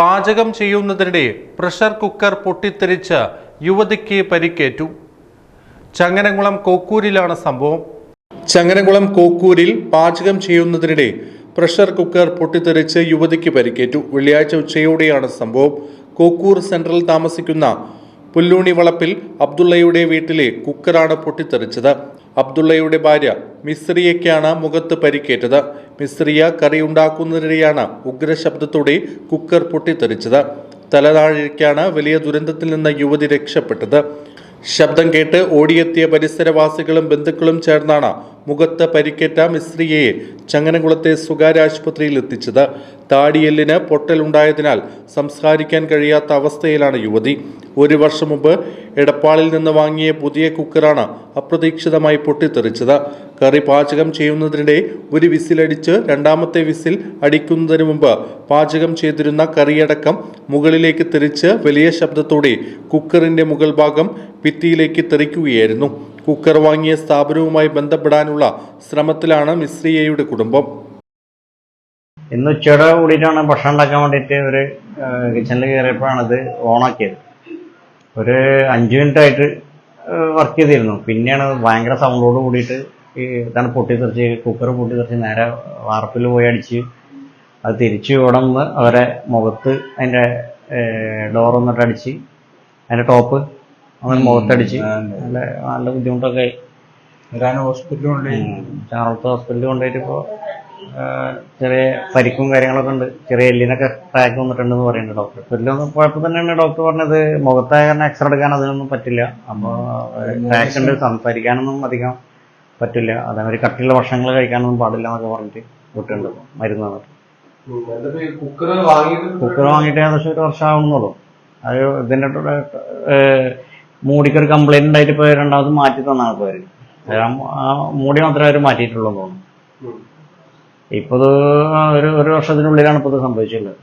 പാചകം ചെയ്യുന്നതിനിടെ pressure cooker പൊട്ടിത്തെറിച്ച് യുവതിക്ക് പരിക്കേറ്റു. ചങ്ങനകുളം കോക്കൂരിലാണ് സംഭവം. ചങ്ങനകുളം കോക്കൂരിൽ പാചകം ചെയ്യുന്നതിനിടെ പ്രഷർ കുക്കർ പൊട്ടിത്തെറിച്ച് യുവതിക്ക് പരിക്കേറ്റു. വെള്ളിയാഴ്ച ഉച്ചയോടെയാണ് സംഭവം. കോക്കൂർ സെൻട്രൽ താമസിക്കുന്ന പുല്ലൂണി വളപ്പിൽ അബ്ദുള്ളയുടെ വീട്ടിലെ കുക്കറാണ് പൊട്ടിത്തെറിച്ചത്. അബ്ദുള്ളയുടെ ഭാര്യ മിസ്രിയയ്ക്കാണ് മുഖത്ത് പരിക്കേറ്റത്. മിസ്രിയ കറിയുണ്ടാക്കുന്നതിനിടെയാണ് ഉഗ്രശബ്ദത്തോടെ കുക്കർ പൊട്ടിത്തെറിച്ചത്. തലതാഴേക്കാണ് വലിയ ദുരന്തത്തിൽ നിന്ന് യുവതി രക്ഷപ്പെട്ടത്. ശബ്ദം കേട്ട് ഓടിയെത്തിയ പരിസരവാസികളും ബന്ധുക്കളും ചേർന്നാണ് മുഖത്ത് പരിക്കേറ്റ മിശ്രിയെ ചങ്ങനകുളത്തെ സ്വകാര്യ ആശുപത്രിയിൽ എത്തിച്ചത്. താടിയെല്ലിന് പൊട്ടലുണ്ടായതിനാൽ സംസ്കാരിക്കാൻ കഴിയാത്ത അവസ്ഥയിലാണ് യുവതി. ഒരു വർഷം മുമ്പ് എടപ്പാളിൽ നിന്ന് വാങ്ങിയ പുതിയ കുക്കറാണ് അപ്രതീക്ഷിതമായി പൊട്ടിത്തെറിച്ചത്. കറി പാചകം ചെയ്യുന്നതിനിടെ ഒരു വിസിലടിച്ച് രണ്ടാമത്തെ വിസിൽ അടിക്കുന്നതിന് മുമ്പ് പാചകം ചെയ്തിരുന്ന കറിയടക്കം മുകളിലേക്ക് തെറിച്ച് വലിയ ശബ്ദത്തോടെ കുക്കറിന്റെ മുകൾ ഭാഗം ഭിത്തിയിലേക്ക് തെറിക്കുകയായിരുന്നു. കുക്കർ വാങ്ങിയ സ്ഥാപനവുമായി ബന്ധപ്പെടാനുള്ള ശ്രമത്തിലാണ് മിശ്രിയയുടെ കുടുംബം. ഇന്ന് ഉച്ചയോടെ കൂടിയിട്ടാണ് ഭക്ഷണം ഉണ്ടാക്കാൻ വേണ്ടിയിട്ട് ഒരു കിച്ചണിൽ കയറിയപ്പോഴാണ് ഇത് ഓണാക്കിയത്. ഒരു അഞ്ച് മിനിറ്റ് ആയിട്ട് വർക്ക് ചെയ്തിരുന്നു. പിന്നെയാണ് ഭയങ്കര സൗണ്ടോട് കൂടിയിട്ട് ഈ ഇതാണ് പൊട്ടിത്തെറിച്ച് കുക്കർ പൊട്ടിത്തെറിച്ച് നേരെ വാർപ്പിൽ പോയി അടിച്ച് അത് തിരിച്ചു ഓടന്ന് അവരെ മുഖത്ത് അതിന്റെ ഡോർ വന്നിട്ട് അടിച്ച് അതിന്റെ ടോപ്പ് അവൻ മുഖത്തടിച്ച് നല്ല നല്ല ബുദ്ധിമുട്ടൊക്കെ ആയി. ഞാൻ കൊണ്ടുപോയി. ചാറത്ത് ഹോസ്പിറ്റലിൽ കൊണ്ടുപോയിട്ട് ഇപ്പോൾ ചെറിയ പരിക്കും കാര്യങ്ങളൊക്കെ ഉണ്ട്. ചെറിയ എല്ലിനൊക്കെ ക്രാക്ക് വന്നിട്ടുണ്ടെന്ന് പറയുന്നുണ്ട് ഡോക്ടർ ഹോസ്പിറ്റലൊന്നും കുഴപ്പം തന്നെയാണ് ഡോക്ടർ പറഞ്ഞത്. മുഖത്തായ കാരണം എക്സ്റേ എടുക്കാൻ അതിനൊന്നും പറ്റില്ല. അപ്പോൾ ക്രാക്ക് ഉണ്ട് സംസാരിക്കാനൊന്നും അധികം പറ്റില്ല. അതേമാതിരി കട്ടിയുള്ള ഭക്ഷണങ്ങൾ കഴിക്കാനൊന്നും പാടില്ല എന്നൊക്കെ പറഞ്ഞിട്ട് വിട്ടുണ്ട് മരുന്ന് തന്നിട്ട്. കുക്കർ വാങ്ങിയിട്ട് കുക്കർ വാങ്ങിയിട്ട് ഏകദേശം ഒരു വർഷം ആവുന്നുള്ളൂ അത് ഇതിന്റെ മൂടിക്കൊരു കംപ്ലൈന്റ് ഉണ്ടായിട്ട് പോയ രണ്ടാമത് മാറ്റി തന്നാണ് ആൾക്കാര് കാരണം ആ മൂടി മാത്രമേ അവർ മാറ്റിയിട്ടുള്ളൂ തോന്നുന്നു. ഇപ്പോൾ ഒരു ഒരു വർഷത്തിനുള്ളിലാണ് ഇപ്പോൾ ഇത് സംഭവിച്ചിട്ടുള്ളത്.